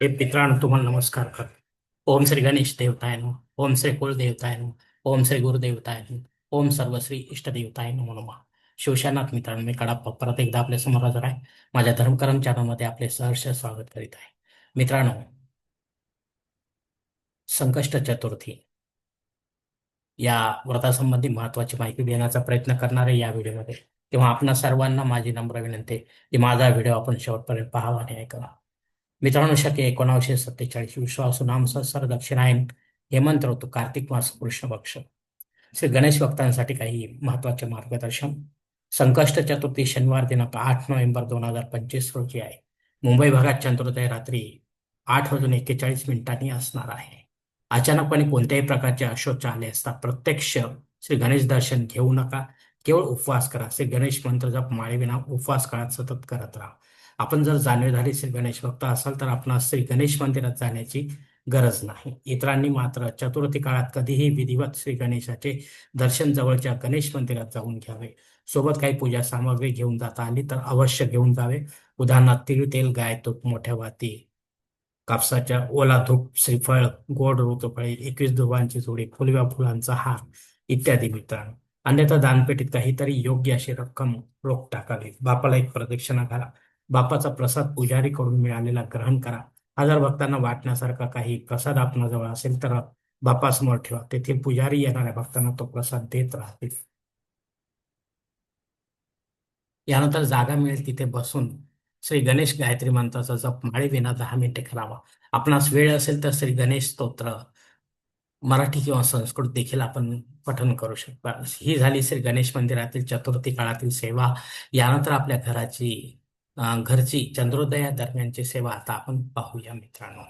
हे मित्रांनो तुम्हाला नमस्कार करतो. ओम श्री गणेश देवताय नो ओम श्री कुलदेवताय नो ओम श्री गुरुदेवताय नो ओम सर्वश्री इष्टदेवताय नो नमः. शिवशानाथ मित्रांनो मी कडाप्पा परत एकदा आपल्यासमोर हजर आहे. माझ्या धर्मकरम चॅनलमध्ये आपले सहर्ष स्वागत करीत आहे. मित्रांनो संकष्ट चतुर्थी. या व्रतासंबंधी महत्वाची माहिती देण्याचा प्रयत्न करणार आहे या व्हिडिओमध्ये तेव्हा आपणा सर्वांना माझी नम्र विनंती की माझा व्हिडिओ आपण शेवटपर्यंत पाहावा आणि ऐकावा मित्रांनो शके एकोणावीसशे सत्तेचाळीस विश्वासू नाम संसार दक्षिणायन हेमंत ऋतू कार्तिक मास कृष्ण पक्ष श्री गणेश भक्तांसाठी काही महत्त्वाचे मार्गदर्शन. संकष्ट चतुर्थी शनिवार दिनांक आठ नोव्हेंबर दोन हजार पंचवीस रोजी आहे. मुंबई भागात चंद्रोदय रात्री आठ वाजून एक्केचाळीस मिनिटांनी असणार आहे. अचानकपणे कोणत्याही प्रकारचे अशोच आले असता प्रत्यक्ष श्री गणेश दर्शन घेऊ नका. केवळ उपवास करा. श्री गणेश मंत्र जप माळेविना उपवास काळात सतत करत राहा. आपण जर जाणीवधारी श्री गणेश भक्त असाल तर आपण श्री गणेश मंदिरात जाण्याची गरज नाही. इतरांनी मात्र चतुर्थी काळात कधीही विधिवत श्री गणेशाचे दर्शन जवळच्या गणेश मंदिरात जाऊन घ्यावे. सोबत काही पूजा सामग्री घेऊन जाता आली तर अवश्य घेऊन जावे. उदाहरणार्थ तीळ तेल गाय तूप मोठ्या वाती कापसाच्या ओला धूप श्रीफळ गोड ऋतुफळे एकवीस धुवांची जोडी फुलव्या फुलांचा हार इत्यादी मित्रांनो. अन्यथा दानपेटीत काहीतरी योग्य अशी रक्कम रोख टाकावी. बापाला एक प्रदक्षिणा घाला. बापाचा प्रसाद पुजारी करून मिळालेला ग्रहण करा. हजार भक्तांना वाटण्यासारखा काही प्रसाद आपणाजवळ असेल तर बापासमोर ठेवा. तेथील पुजारी येणाऱ्या भक्तांना तो प्रसाद देत राहतील. यानंतर जागा मिळेल तिथे बसून श्री गणेश गायत्री मंत्राचा जप माळी विना दहा मिनिटे करावा. आपणास वेळ असेल तर श्री गणेश स्तोत्र मराठी किंवा संस्कृत देखील आपण पठन करू शकता. ही झाली श्री गणेश मंदिरातील चतुर्थी काळातील सेवा. यानंतर आपल्या घराची घरची चंद्रोदया दरम्यानची सेवा आता आपण पाहूया मित्रांनो.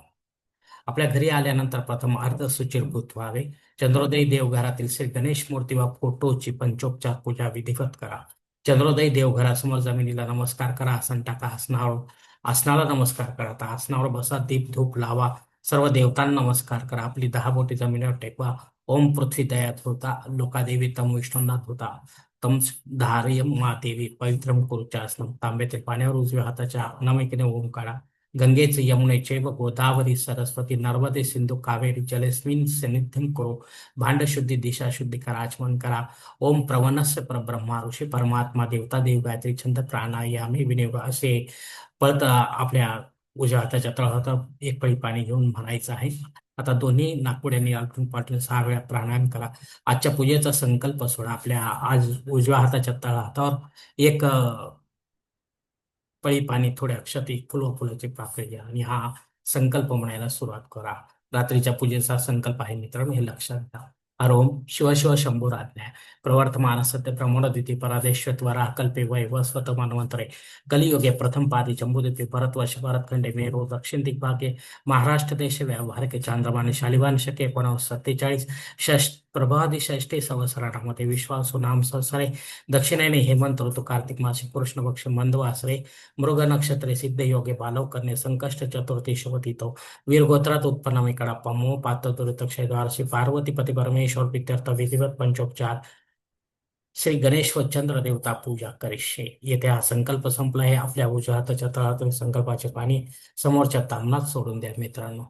आपल्या घरी आल्यानंतर प्रथम अर्ध सुचिरभूत व्हावे. चंद्रोदय देवघरातील श्री गणेश मूर्ती व फोटोची पंचोपचार पूजा विधिवत करा. चंद्रोदय देवघरासमोर जमिनीला नमस्कार करा आसन टाका आसनावर आसनाला नमस्कार करा. आता आसनावर बसा दीप धूप लावा. सर्व देवतांना नमस्कार करा. आपली दहा बोटी जमिनीवर टेकवा. ओम पृथ्वी दयात होता. लोकादेवी तम विष्णूनाथ होता. तम धार्यम देवी पवित्रम कुरुचासनम तांब्यातील पाण्यावर उजव्या हाताच्या नमिकेने ओम काढा. गंगेचे यमुनेचे व गोदावरी सरस्वती नर्मदे सिंधू कावेरी जलेस्मिन सनिध्यम करो. भांड शुद्धी दिशा शुद्धी करा आचमन करा. ओम प्रवणस्य परब्रह्मा ऋषी परमात्मा देवता देव गायत्री छंद प्राणायामी विनियोग असे. परत आपल्या उजव्या हाताच्या तळहात एक पळी पाणी घेऊन म्हणायचं आहे. आता दोन्ही नागपुड्यांनी आलटून पालटून सहा वेळा प्राणायाम करा आजच्या पूजेचा संकल्प सोडा. आपल्या आज उजव्या हाताच्या तळहातावर एक पळी पाणी थोड्या एक फुल फुलाची पाकळी घ्या आणि हा संकल्प म्हणायला सुरुवात करा. रात्रीच्या पूजेचा संकल्प आहे मित्रांनो हे लक्षात घ्या अरोम शिव शिव शंभूराज्ञा प्रवर्तमान सत्य प्रमोदिती परादेश्वरा कल्पे वैव व स्वत मनवंतरे कलियुगे प्रथम पादी जम्बूदिती भरतवर्ष भरतखंडे मेरू दक्षिण दिग्भागे महाराष्ट्र देश व्यावहारिक चांद्रमाने शालिवान शके एकोणावीस सत्तेचाळीस षष्ट प्रभादी षष्टी संवत्सरामध्ये विश्वासो नाम संसारे दक्षिणेने हेमंत ऋतू कार्तिक मासे कृष्ण पक्ष मंदवासरे मृग नक्षत्रे सिद्ध योगे बालव करणे संकष्ट चतुर्थी शुभतितो वीरगोत्रात उत्पन्न कडप्पा मो पात्र दुरित क्षयद्वारशी पार्वती पती परमेश्वर पित्यर्थ विधिवत पंचोपचार श्री गणेश व चंद्र देवता पूजा करिष्ये. येथे हा संकल्प संपला आहे. आपल्या उजव्या हाताच्या तळातून संकल्पाचे पाणी समोरच्या तामनात सोडून द्या मित्रांनो.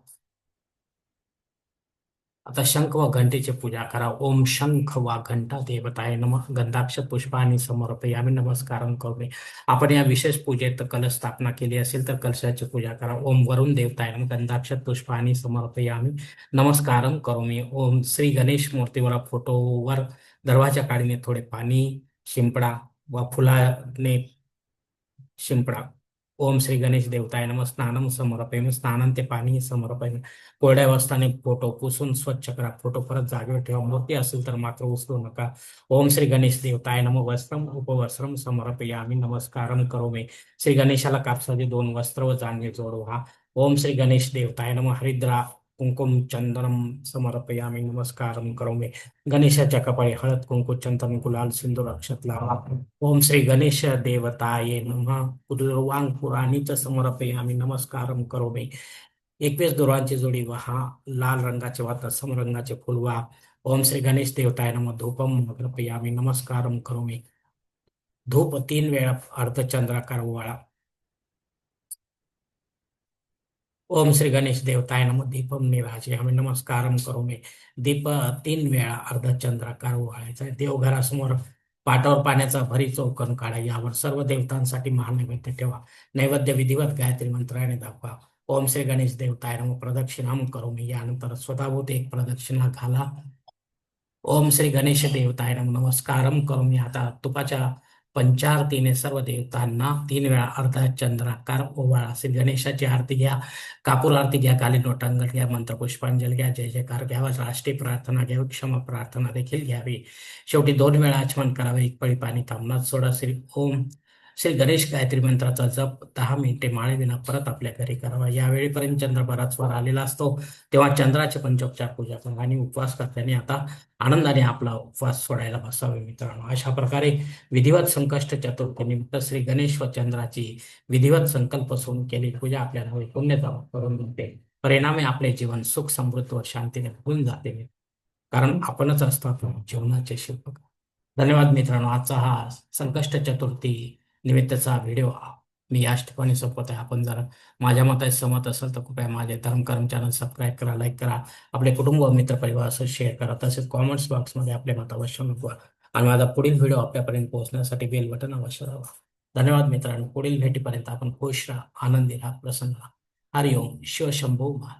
आता शंख व घंटेची पूजा करा। ओम शंख वा घंटा देवताय नम। गंधाक्ष समर्पय समर्पयामी। नमस्कार करू आपण या विशेष पूजेत कलश स्थापना केली असेल तर कलशाची पूजा करा। ओम वरुण देवताय नम। गंधाक्ष पुष्पानी समर्पयामी। नमस्कार करू मी ओम श्री गणेश मूर्तीवर फोटोवर दरवाजा काढीने थोडे पाणी शिंपडा व फुलाने शिंपडा ओम श्री गणेश देवताय नम स्नानम समर्पय स्नानम ते पाणी समर्पय कोरड्या वस्ताने फोटो पुसून स्वच्छ करा फोटो परत जागेवर ठेवा मूर्ती असेल तर मात्र उचलू नका. ओम श्री गणेश देवताय नम वस्त्रम उपवस्त्रम समर्पय आम्ही नमस्कारम करो मे. श्री गणेशाला कापसाचे दोन वस्त्र व जाणवे जोडू हा. ओम श्री गणेश देवताय नम हरिद्रा कुंकुम चंदनम समर्पयामी नमस्कारम करोमी। गणेशाच्या कपाळी हळद कुंकू चंदन गुलाल सिंदूर अक्षत लावा ओम श्री गणेश देवताये नमः। पूर्वांग पुराणीच समर्पयामी नमस्कारम करोमी। एकवीस दोरांची जोडी वहा। लाल रंगाचे वाता समरंगाचे फुल वा ओम श्री गणेश देवताय नम। धूपम समर्पयामी नमस्कारम करोमी। धूप तीन वेळा अर्धचंद्राकार वाळा ओम श्री गणेश देवताय नम दीपम निराजयामी नमस्कारम करू मी. दीप तीन वेळा अर्धचंद्राकार ओवाळायचा देवघरासमोर पाटावर पाण्याचा भरी चौकन काढा. यावर सर्व देवतांसाठी महानैवेद्य ठेवा. नैवेद्य विधिवत गायत्री मंत्राने दाखवा. ओम श्री गणेश देवताय नम. प्रदक्षिणाम करू मी. यानंतर स्वतःभूत एक प्रदक्षिणा घाला. ओम श्री गणेश देवताय नम. नमस्कारम करू मी. आता तुपाच्या पंचारतीने सर्व देवतांना तीन वेळा अर्धा चंद्राकार ओवाळा. असेल गणेशाची आरती घ्या कापूर आरती घ्या काली नोटांगण घ्या मंत्रपुष्पांजली घ्या जय जयकार घ्यावा राष्ट्रीय प्रार्थना घ्यावी क्षमा प्रार्थना देखील घ्यावी. शेवटी दोन वेळा आचमन करावे एक पळी पाणी थांबणार सोडा श्री ओम. श्री गणेश गायत्री मंत्राचा जप दहा मिनिटे माळेविना परत आपल्या घरी करावा. यावेळीपर्यंत चंद्र बराच वर आलेला असतो. तेव्हा चंद्राचे पंचोपचार पूजा करा आणि उपवास करताना आता आनंदाने आपला उपवास सोडायला बसावे मित्रांनो. अशा प्रकारे विधिवत संकष्ट चतुर्थी निमित्त श्री गणेश व चंद्राची विधिवत संकल्प सोडून केली पूजा आपल्याला होईल पुण्यता करून मिळते परिणामी आपले जीवन सुख समृद्ध व शांतीने होऊन जाते. कारण आपणच असतो आपण जीवनाचे शिल्पकार. धन्यवाद मित्रांनो. आजचा हा संकष्ट चतुर्थी निमित्तचा व्हिडिओ मी याच ठिकाणी संपत आहे आपण जर माझ्या मताचे सहमत असेल तर कृपया माझे धर्म कर्म चॅनल सबस्क्राईब करा लाईक करा. आपले कुटुंब व मित्र परिवार असं शेअर करा. तसेच कॉमेंट्स बॉक्समध्ये आपले मत अवश्य नोंदवा. आणि माझा पुढील व्हिडिओ आपल्यापर्यंत पोहोचण्यासाठी बेल बटन अवश्य दाबा. धन्यवाद मित्रांनो. पुढील भेटीपर्यंत आपण खुश राहा आनंदी राहा प्रसन्न राहा. हरिओम. शिवशंभू महा